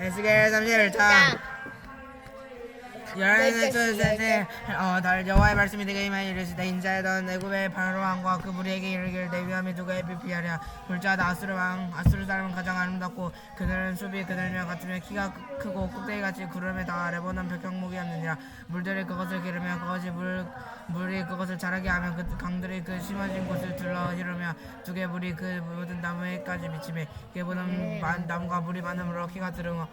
에스겔 31장 열하나 둘셋넷. 어, 달 여호와의 말씀이 내게 임하여 이르시되 인자이던 애굽의 바로 왕과 그 무리에게 이르기를 내 위함이 누가 비피하랴? 불자다 아수르 왕 아수르 사람은 가장 아름답고 그들은 숲이 그들며 같으며 키가 크- 크고 꼭대기같이 구름에 닿아 레바논 벽경목이었느니라. 물들이 그것을 기르며 그것이 물 물이 그것을 자라게 하며 그 강들이 그 심어진 곳을 둘러 흐르며 두 개 물이 그 모든 나무에까지 미치매. 그보는 나무가 물이 많으므로 키가 들어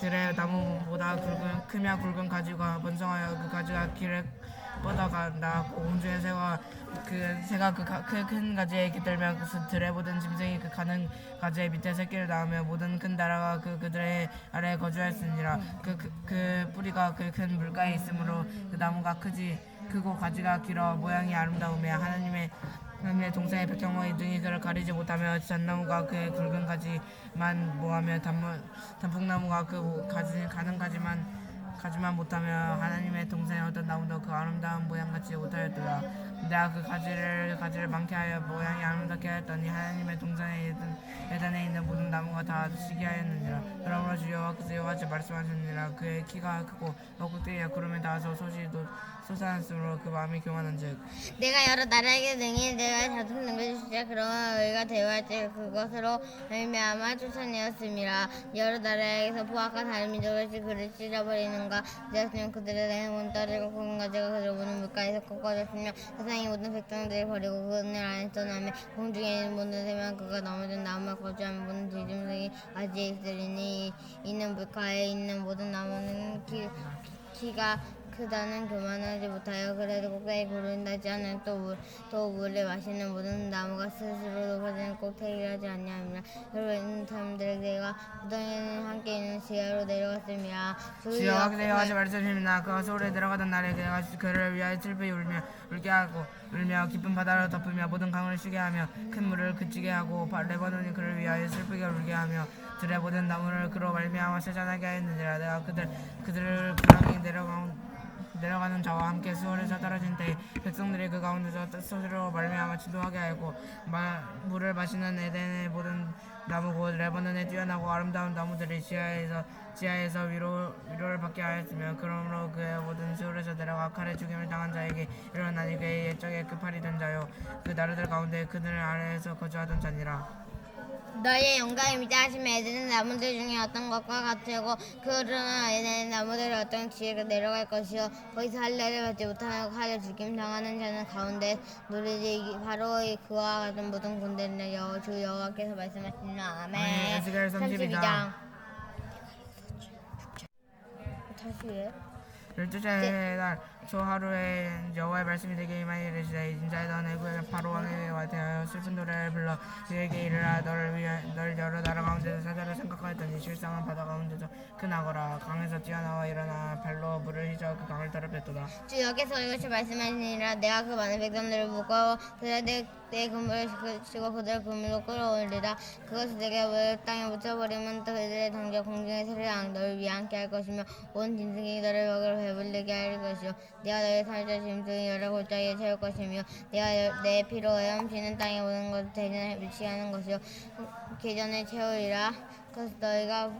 들의 나무보다 굵은 크며 굵은 가지 가 번성하여 그 가지가 길에 뻗어간다. 공중의 새가 그 새가 그큰 가지에 깃들며 그 들에 모든 짐승이 그 가는 가지의 밑에 새끼를 낳으며 모든 큰 나라가 그 그들의 아래에 거주하였으니라. 그 그 그 뿌리가 그 큰 물가에 있으므로 그 나무가 크지 크고 가지가 길어 모양이 아름다우며 하나님의 하나님의 동생의 백경목이 등이 그를 가리지 못하며 잣나무가 그의 굵은 가지만 모하며 단풍나무가 그 가지 가는 가지만 가지만 못하며 하나님의 동생의 어떤 나무도 그 아름다운 모양같이 못하였더라. 내가 그 가지를 가지를 많게 하여 모양이 아름답게 하였더니 하나님의 동산의 예단, 예단에 있는 모든 나무가 다 시기 하였느니라. 그러므로 주 여호와께서 여호와께 말씀하셨느니라. 그의 키가 크고 꼭대기에 구름에 닿아서 소시 도 솟아났으므로 그 마음이 교만한즉. 내가 여러 나라에게 능히 내가 자손 넘겨주시자 그러면 우리가 대화할 때 그것으로 말미암아 쫓아내었음이라 여러 나라에게서 포악과 다른 민족을 그를 찢어버리는가? 되었으면 그들의 내몬 떨어지고 굵은 가지가 그들 보는 물가에서 꺾어졌으며 세상의 모든 백성들이 버리고 그늘 안에 떠나며 공중에 있는 모든 새만 그가 넘어진 나무에 거주하는 모든 뒤짐승이 아지에 있으리니 이는 물가에 있는 모든 나무는 키, 키가 크다는 교만하지 못하여 그래도 꼭대기 구른다지 않은 또, 물, 또 물을 마시는 모든 나무가 스스로 높아지는 꼭대기를 하지 아니함이라 여러분 사람들에게 내가 무당에는 함께 있는 지하로 내려갔음이라 주 여호와께서 여호와께 말씀하십니다. 그가 서울에 내려가던 날에 그가 그를 위하여 슬프게 울며 울게 하고 울며 깊은 바다를 덮으며 모든 강을 쉬게 하며 큰 물을 그치게 하고 바- 레바논이 그를 위하여 슬프게 울게 하며 들의 모든 나무를 그로 말미암아 세잔하게 하였느니라 내가 그들 그들을 그랑이 내려가 내려가는 자와 함께 수월에서 떨어진 때 백성들이 그 가운데서 스스로 말미암아 지도하게 하고 마, 물을 마시는 에덴의 모든 나무 곧 레바논에 뛰어나고 아름다운 나무들이 지하에서 지하에서 위로 위로를 받게 하였으며 그러므로 그의 모든 수월에서 내려가 칼에 죽임을 당한 자에게 일어나니 그의 옛적에 그 팔이 된 자요. 그 나라들 가운데 그들 아래에서 거주하던 자니라 너의 영광이 미자하시면 에덴의 나무들 중에 어떤 것과 같으고 그러나 에덴의 나무들이 어떤 지혜가 내려갈 것이요. 거기서 할례를 받지 못하며 칼에 죽임 당하는 자는 가운데 노리지. 바로 이 그와 같은 모든 군대는 여호 주 여호와께서 말씀하시는 아멘. 아멘. 에스겔 32장. 다시 해 열두째 날초 하루에 여호와의 말씀이 내게 임하여 이르시되 인자이던 애굽의 바로 왕에게 대하여 슬픈 노래를 불러 그에게 이르라 너를 위해 널 여러 나라 가운데서 사자를 생각하였더니 실상은 바다 가운데서 큰 악어라. 강에서 뛰어나와 일어나 발로 물을 휘저 그 강을 더럽혔도다. 주 여기서 이것이 말씀하시니라. 내가 그 많은 백성들을 묶어 그들의 내, 내 그물을 치고 그들을 그물로 끌어올리라. 그것이 내게 물 땅에 묻혀버리면 또 그들의 동족 공중의 양 너를 위해 함께 할 것이며 온 짐승이 너를 먹으러 배불리게 할 것이요. 내가 너의 살자 짐승이 여러 골짜기에 채울 것이며 내가 여- 내 피로 헤엄치는 땅에 오는 것을 대전에 미치게 하는 것이요. 계전에 채우리라. 그래서 너희가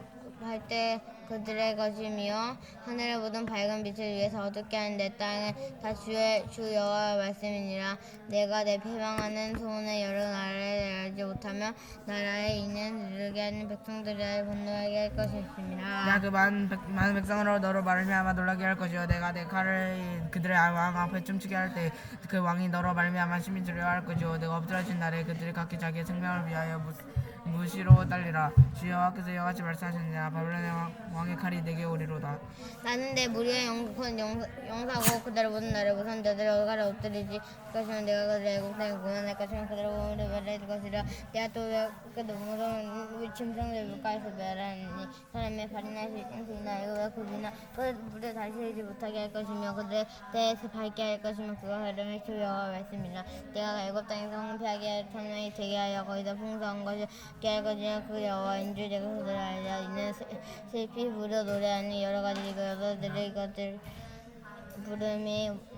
할때 그들의 것이며 하늘의 모든 밝은 빛을 위해서 어둡게 하는 내 땅은 다 주의 주 여호와의 말씀이니라. 내가 내 패망하는 소원의 여러 나라에 알지 못하며 나라에 있는 이르게 하는 백성들의 분노하게 할 내가 것이었습니다. 그 많은, 백, 많은 백성으로 너로 말미암아 놀라게 할 것이요. 내가 내 칼을 그들의 왕 앞에 춤추게 할 때 그 왕이 너로 말미암아 심히 두려워할 것이요. 내가 엎드려진 날에 그들이 각기 자기의 생명을 위하여 무, 무시로 달리라. 주 여호와께서 이와같이 말씀하셨느냐? 바벨론의 왕, 왕의 칼이 내게 오리로다. 나는 내 무리의 영국은 영, 영사고 그들의 모든 나라에 우선 그들의 얼갈에 엎드리지 것이면 내가 그들의 애국 땅에 구원할 것이면 그들의 몸을 멸할 것이라. 내가 또그 무서운 짐승들 물가에서 멸하니 사람의 발이나 실생이나 애국의 굽이나 그 물에 다시 흐르지 못하게 할 것이며 그들의 대에서 밝게 할 것이며 그가 흐름을 주 여호와 말씀이라. 내가 애국 땅에서 황폐하게 할 천명이 되게 하여 거기다 풍성한 것이 있게 할 것이며 그 여호와인 줄 내가 그들을 알려 이는 슬- 슬피 부르 노래하는 여러 가지 그 여자들의 것들 부름이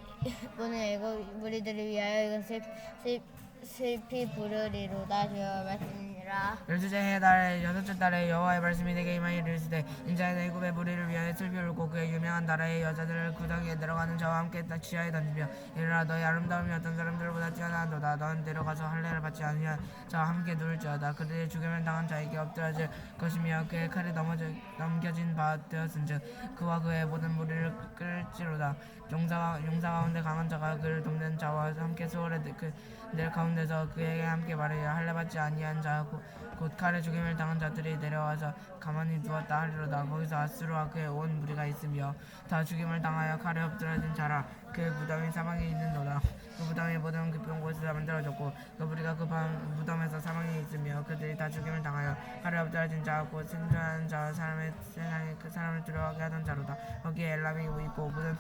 오늘 일곱 무리들을 위하여 이건 슬, 슬, 슬피 부르리로다 주여 있으니라. 열두째 해달 여섯째 달에 여호와의 말씀이 내게 임하여 이르시되 인자의 애굽의 무리를 위하여 슬피 울고 그의 유명한 나라의 여자들을 구덩이에 내려가는 자와 함께 지하에 던지며 이르라 너희 아름다움이 어떤 사람들보다 뛰어나도다. 넌 내려가서 할례를 받지 아니한 자와 함께 누울지어다. 그들이 죽임을 당한 자에게 엎드러질 것이며 그의 칼이 넘어져 넘겨진 바 되었은즉 그와 그의 모든 무리를 끌지로다 용사 용사 가운데 강한 자가 그를 돕는 자와 함께 수월에 그늘 가운데서 그에게 함께 말하여 할례 받지 아니한 자곧 칼에 죽임을 당한 자들이 내려와서 가만히 누웠다 하리로다. 거기서 아수르와 그의 온 무리가 있으며 다 죽임을 당하여 칼에 엎드러진 자라. 그 무덤이 사방에 있는도다. 그 무덤이 모든 깊은 곳에서 만들어졌고 그 무리가 그 방- 무덤에서 사방에 있으며 그들이 다 죽임을 당하여 칼에 엎드러진 자곧 생존하는 자 사람의 세상에 그 사람을 두려워하게 하던 자로다. 거기에 엘람이 있고 모든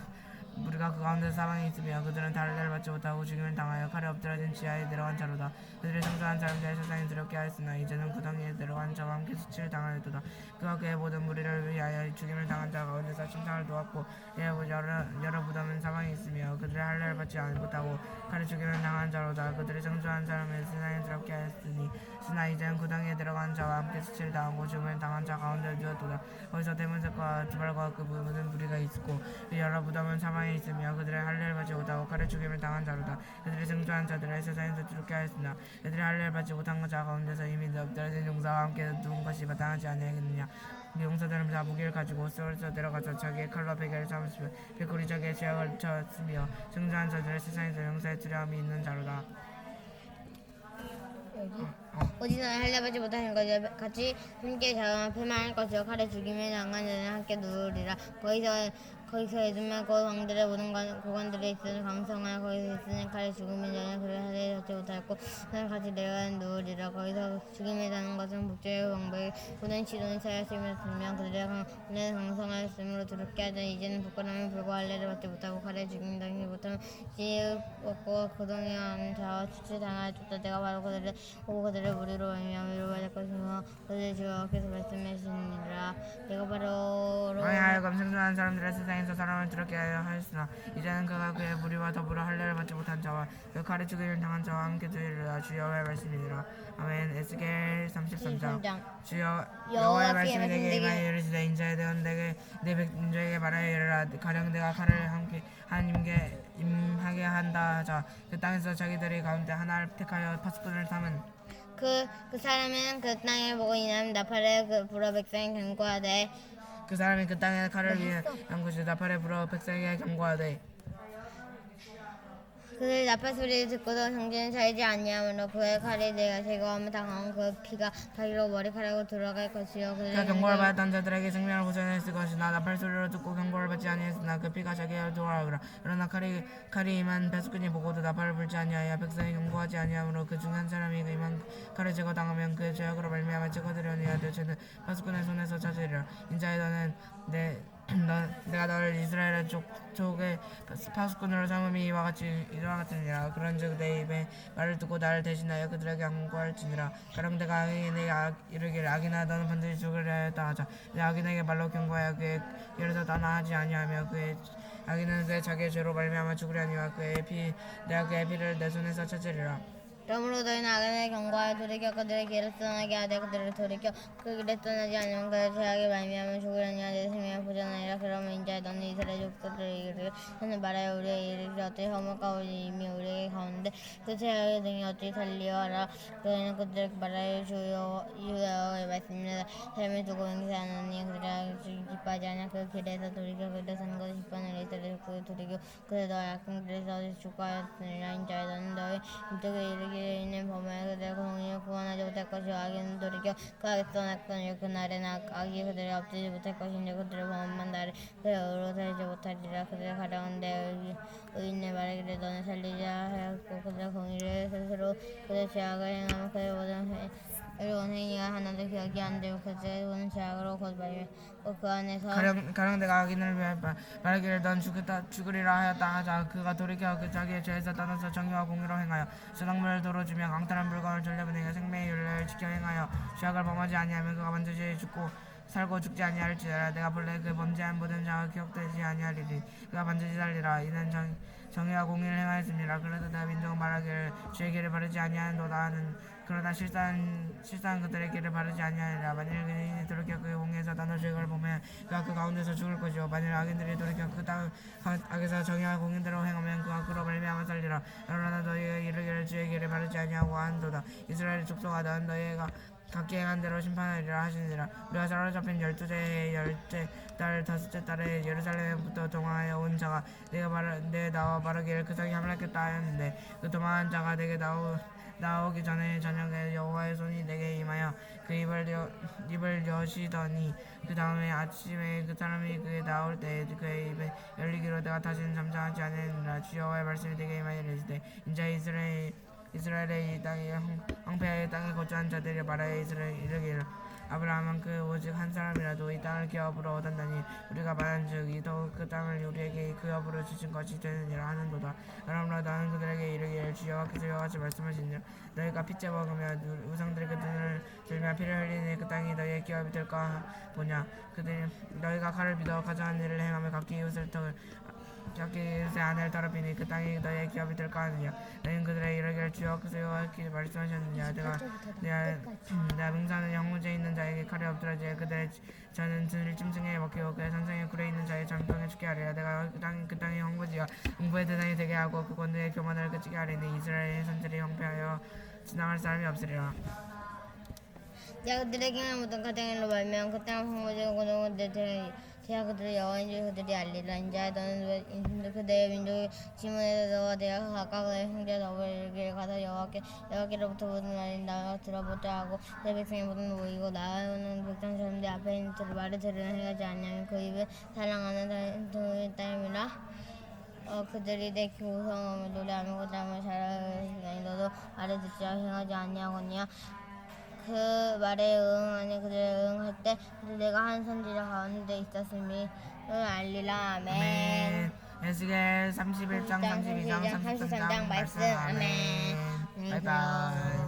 우리가 그 가운데 사방에 있으며 그들은 달래를 받지 못하고 죽임을 당하여 칼에 엎드려진 지하에 내려간 자로다. 그들이 성소한 사람들의 세상에 두렵게 하였으나 이제는 구덩이에 내려간 자와 함께 수치를 당하였도다. 그와 그의 모든 무리를 위하여 죽임을 당한 자 가운데서 침상을 놓았고 여러, 여러, 여러 무덤은 사방에 있으며 그들의 할례를 받지 못하고 칼에 죽임을 당한 자로다. 그들이 성소한 사람의 세상에 두렵게 하였으니 스나 이제는 구덩이에 들어간 자와 함께 수치를 당하고 죽음을 당한 자 가운데 누웠도다. 거기서 대문색과 두발과 그 모든 무리가 있고 그 여러 무덤은 사방에 있으며 그들의 할례를 받지 못하고 칼에 죽임을 당한 자로다. 그들이 승조한 자들을 세상에서 죽게 하였으나 그들의 할례를 받지 못한 자 가운데서 이미 엎드려진 용사와 함께 누운 것이 마땅하지 아니하겠느냐. 그 용사들은 다 무기를 가지고 수월에서 내려가서 자기의 칼로 베개를 삼으시며 백골이 자기의 죄악을 쳤으며 승조한 자들의 세상에서 용사의 두려움이 있는 자로다. 어디서 할례받지 못하는 것과 같이 함께 자가 패망할 것이요. 칼에 죽임을 당한 자는 함께 누우리라. 거기서 거기서 그 왕들의 모든 관- 고관들이 있으니 강성하여 거기서 있으니 칼에 죽음을 자는 그를 할례 받지 못하였고 나는 같이 내려가는 누우리라. 거기서 당한 것은 북쪽의 왕국의 모든 시돈이 사였으며 분명 그들의 강내 강성하였으므로 두렵게 하자. 이제는 부끄러움을 불고 할례를 받지 못하고 칼에 죽임을 당하지 못하면 고동이와 하는 자와 추치 당하였다 내가 바로 그들을 오고 그들의 무리로 말미암아 위로받을 것이며 그들의 주와 께서 말씀하시니라 내가 바로 하여금 생존한 사람들의 세상에서 사람을 두렵게 하여 하였으나 이제는 그가 그의 무리와 더불어 할례를 받지 못한 자와 그 죽임을 당한 자와 함께 되리라. 주여의 말씀이니라. 아멘. 에스겔 33장. 3장. 주여 여호와의 말씀이 내게 임하여 이르시되 인자에 대한 내게 내 백성에게 말하여 이르라. 가령 내가 칼을 함께 하나님께 임하게 한다 하자. 그 땅에서 자기들이 가운데 하나를 택하여 파수꾼을 삼은 그, 그 사람은 그 땅을 보고 이남 나팔에 그 불어 백성이 경고하되 그 사람이 그 땅에 칼을 위해 양구시 나팔에 불어 백성에게 경고하되 그들 나팔 소리를 듣고도 정신을 차리지 아니하므로 그의 칼이 내가 제거하며 당한 그 피가 자기로 머리카락으로 돌아갈 것이요. 그가 경고를 받았던 자들에게 생명을 보존했을 것이나 나팔 소리로 듣고 경고를 받지 아니했으나 그 피가 자기에게 돌아오라. 그러나 칼이 칼이 임한 배수꾼이 보고도 나팔을 불지 아니하여 백성이 경고하지 아니하므로 그 중 한 사람이 그 임한 칼을 제거당하면 그 죄악으로 말미암아 제거되려니 하되 죄는 배수꾼의 손에서 찾으리라. 인자에 너는 내 너, 내가 너를 이스라엘의 족, 족의 파수꾼으로 삼음이 이와 같이 이와 같으니라. 그런즉 내 입에 말을 듣고 나를 대신하여 그들에게 경고할지니라. 가령 내가 악인에게 악, 이르기를 악인아 너는 반드시 죽으려 하였다 하자. 내 악인에게 말로 경고하여 그의 길에서 떠나지 아니하며 그의 악인은 그의 자기의 죄로 말미암아 죽으려니와 그의 피 내가 그의 피를 내 손에서 찾으리라 그러므로 너희는 악인을 경고하여 돌이켜 그들의 길을 떠나게 하되 그들을 돌이켜 그 길에 떠나지 않으면 그의 죄악에 말미암아 죽으려니 하되 생명을 보존하리라. 그러면 인자에 너는 이스라엘 족속들을 이르기를 너는 말하여 우리의 이르기를 어찌 허물까 우리 이미 우리에게 가운데 그 죄악의 등이 어찌 살리어라. 그는 그들에게 말하여 주여 유여의 말씀입니다 삶을 두고 행세하느니 그들의 기뻐하지 않아 그 길에서 돌이켜 그들 산 것을 기뻐하는 이스라엘 족속을 돌이켜 그들 너의 악한 길에서 죽고 하였으니라. 인자에 너는 너의 이쪽에 이르기 를 있는 범하여 그들의 공의를 구원하지 못할 것이요 악인은 돌이켜 그 악에 떠날 거니 그날에는 악, 악이 그들을 엎지지 못할 것인데 그들의 범한 날에 그의 의로 살지 못하리라 그들의 가려운데 의인의 말하기를 너는 살리자 하였고 그들의 공의를 스스로 그들의 죄악을 행하며 그의 모든 회- 이로운 행위가 하나도 기억이 안 되고 그들의 모든 죄악으로 곧 말며 그 안에서 가령, 가령 내가 악인을 말- 말하기를 넌 죽겠다, 죽으리라 하였다 하자. 그가 돌이켜 그 자기의 죄에서 떠나서 정의와 공의로 행하여 수능물을 도로 주며 강탈한 물건을 돌려보내며 생명의 윤례를 지켜 행하여 죄악을 범하지 아니하면 그가 반드시 죽고 살고 죽지 아니할지라 내가 본래 그 범죄한 모든 자가 기억되지 아니하리니 그가 반드시 살리라. 이는 정, 정의와 공의를 행하였습니다. 그래도 민족은 말하기를 주의 길을 바르지 아니하는도다 하는 그러나 실상 실상 그들의 길을 바르지 아니하리라. 만일 그들이 돌이켜 그 공에서 나눠 죄를 보면 그가 그 가운데서 죽을 것이요 만일 악인들이 돌이켜 그 땅 악에서 정의한 공인대로 행하면 그가 그로 말미암아 살리라. 그러나 너희가 이르기를 주의 길을 바르지 아니하고 한도다. 이스라엘 족속아 너는 너희가 각기 행한 대로 심판하리라 하시니라. 우리가 사로잡힌 열두째 해 열째 달 다섯째 달에 예루살렘부터 동화하여 온 자가 내가 바르 내 나와 바르기를 그 성이 함락했다 하였는데 그 도망한 자가 내게 나오 나오기 전에 저녁에 여호와의 손이 내게 임하여 그 입을 여, 입을 여시더니 그 다음에 아침에 그 사람이 그에 나올 때 그의 입에 열리기로 내가 다시는 잠잠하지 않으리라. 주 여호와의 말씀이 내게 임하여 이르시되 인자 이스라엘 이스라엘의 이 땅에 황- 황폐하게 땅에 거주한 자들이 말하여 이스라엘 이르기를 아브라함은 그 오직 한 사람이라도 이 땅을 기업으로 얻었나니 우리가 말한즉 이도 그 땅을 우리에게 기업으로 주신 것이 되느니라 하는도다. 그러므로 나는 그들에게 이르기를 주 여호와께서 이와 같이 말씀하시니라 너희가 핏째 먹으며 누- 우상들에게 눈을 들며 피를 흘리니 그 땅이 너희의 기업이 될까 보냐? 그들이 너희가 칼을 믿어 가져간 일을 행하며 각기 이웃을 더 이웃의 아내를 더럽히니 그 땅이 너희의 기업이 될까 하느냐. 너희는 그들의 이르기를 주 여호와께서 이와 같이 말씀하셨느냐. 내가 내가 내가 능사는 영무제 있는 자에게 칼이 엎드러지 그들의 저는 들을 짐승에 먹히고 그의 산성에 굴에 있는 자의 장병에 죽게 하리라. 내가 그 땅이 그 땅이 황무지와 응부의 대상이 되게 하고 그 권능의 교만을 그치게 하리니 이스라엘의 선들이 황폐하여 지나갈 사람이 없으리라. 내가 그들에게 모든 가정일로 말면 그 땅을 황무지고 고정한데 제가 그들의 여호와인 줄 그들이 알리라. 인자야 너는 왜 인도 그대의 민족의 지문에서 너와 내가 각각 너의 형제 너희에게 가서 여호와께 여호와께로부터 모든 말이 나가 들어보자 하고 내 백성의 모든 모이고 나오는 백성처럼 내 앞에 있는 들을 말을 들으는 행하지 않냐면 그 입을 사랑하는 동의 따름이라. 어, 그들이 내 교성함을 노래하며 그 잠을 잘하니 너도 말을 듣지 행하지 아니하거니와 그 말에 응하니 그들의 응할 때 그들 내가 한 선지자 가운데 있었음이 을 알리라. 아멘. 에스겔 31장 32장 33장 말씀 아멘. 바이바이